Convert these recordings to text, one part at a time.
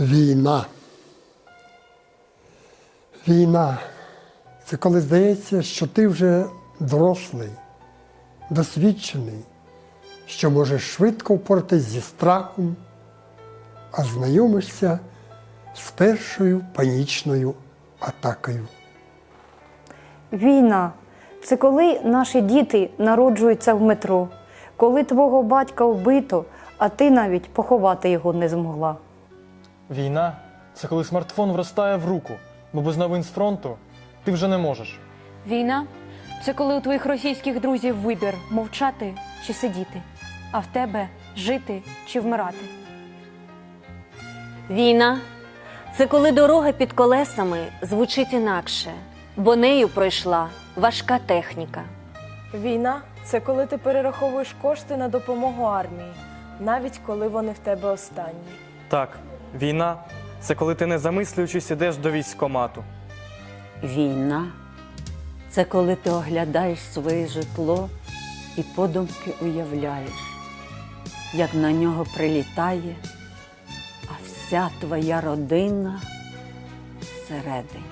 Війна. Війна. Це коли здається, що ти вже дорослий, досвідчений, що можеш швидко впоратись зі страхом, а знайомишся з першою панічною атакою. Війна це коли наші діти народжуються в метро, коли твого батька вбито, а ти навіть поховати його не змогла. Війна це коли смартфон вростає в руку, бо без новин з фронту ти вже не можеш. Війна це коли у твоїх російських друзів вибір мовчати чи сидіти, а в тебе жити чи вмирати. Війна це коли дорога під колесами звучить інакше, бо нею пройшла важка техніка. Війна це коли ти перераховуєш кошти на допомогу армії, навіть коли вони в тебе останні. Так, війна це коли ти не замислюючись ідеш до військкомату. Війна це коли ти оглядаєш своє житло і подумки уявляєш, як на нього прилітає, а вся твоя родина всередині.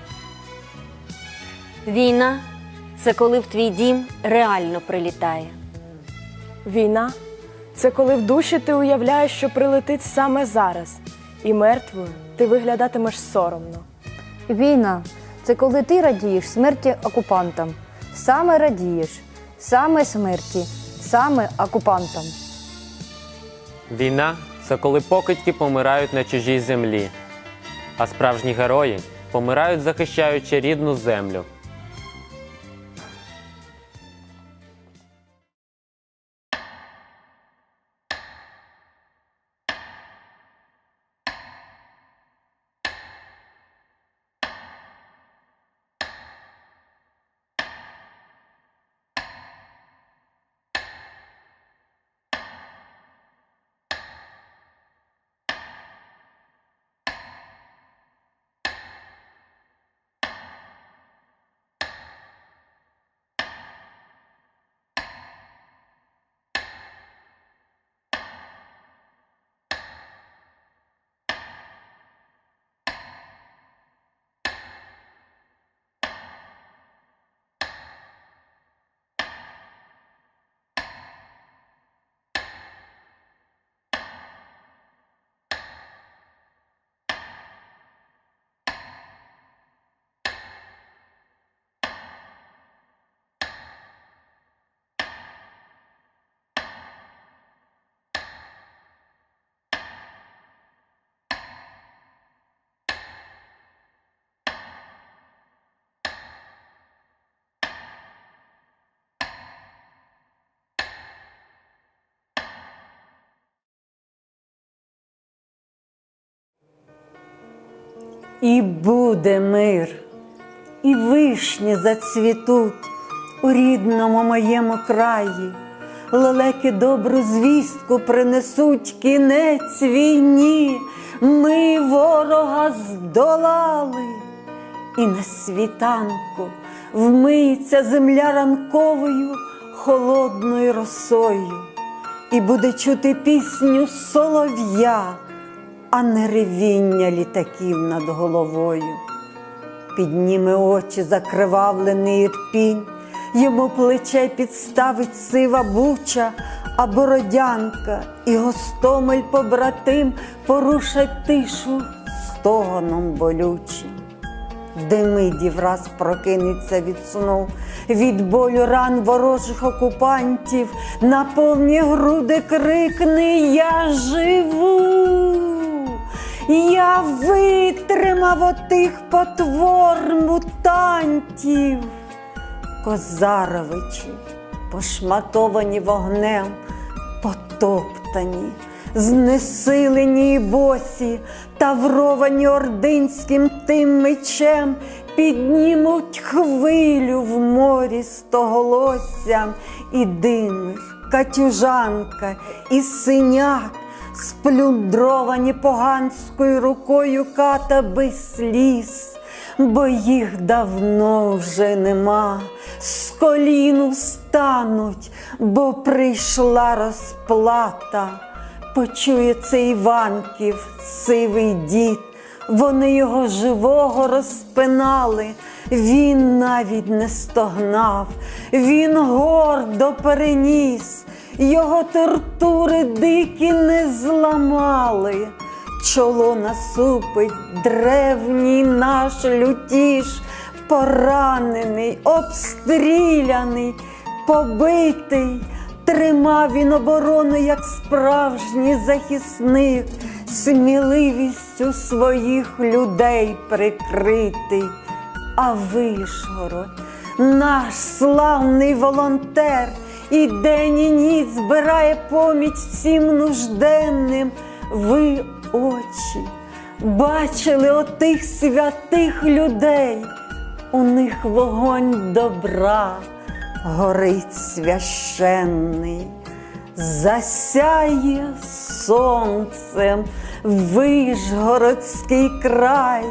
Війна це коли в твій дім реально прилітає. Війна це коли в душі ти уявляєш, що прилетить саме зараз, і мертвою ти виглядатимеш соромно. Війна це коли ти радієш смерті окупантам. Саме радієш, саме смерті, саме окупантам. Війна це коли покидьки помирають на чужій землі, а справжні герої помирають, захищаючи рідну землю. І буде мир, і вишні зацвітуть у рідному моєму краї. Лелеки добру звістку принесуть кінець війні. Ми ворога здолали, і на світанку вмиється земля ранковою холодною росою, і буде чути пісню солов'я а не ревіння літаків над головою. Підніме очі закривавлений ірпінь, йому плече підставить сива буча, а бородянка і гостомель побратим порушать тишу стогоном болючим. Демидів раз прокинеться від сну, від болю ран ворожих окупантів, на повні груди крикне Я живу. Я витримав отих потвор мутантів. Козаровичі, пошматовані вогнем, потоптані, знесилені і босі, тавровані ординським тим мечем, піднімуть хвилю в морі стоголоссям, і димир, катюжанка, і синяк, сплюндровані поганською рукою ката без сліз, бо їх давно вже нема, з колін встануть, бо прийшла розплата. Почує це Іванків, сивий дід. Вони його живого розпинали, він навіть не стогнав, він гордо переніс, його тортури дикі не зламали. Чоло насупить древній наш лютіш, поранений, обстріляний, побитий. Тримав він оборону, як справжній захисник, сміливістю своїх людей прикритий. А Вишгород, наш славний волонтер, і день і ніч збирає поміч всім нужденним. Ви очі бачили отих святих людей, у них вогонь добра горить священний, засяє сонцем Вишгородський край,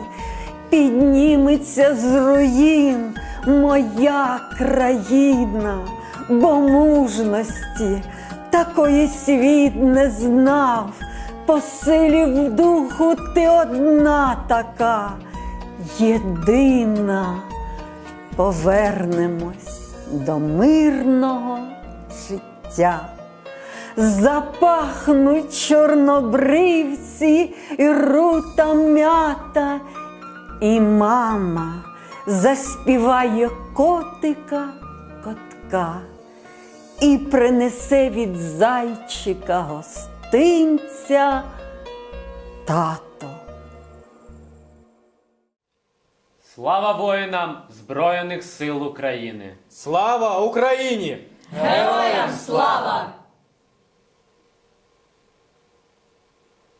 підніметься з руїн моя країна, бо мужності такої світ не знав. По силі в духу ти одна така, єдина повернемось до мирного життя. Запахнуть чорнобривці і рута м'ята, і мама заспіває котика котка і принесе від зайчика гостинця тато. Слава воїнам Збройних сил України! Слава Україні! Героям слава!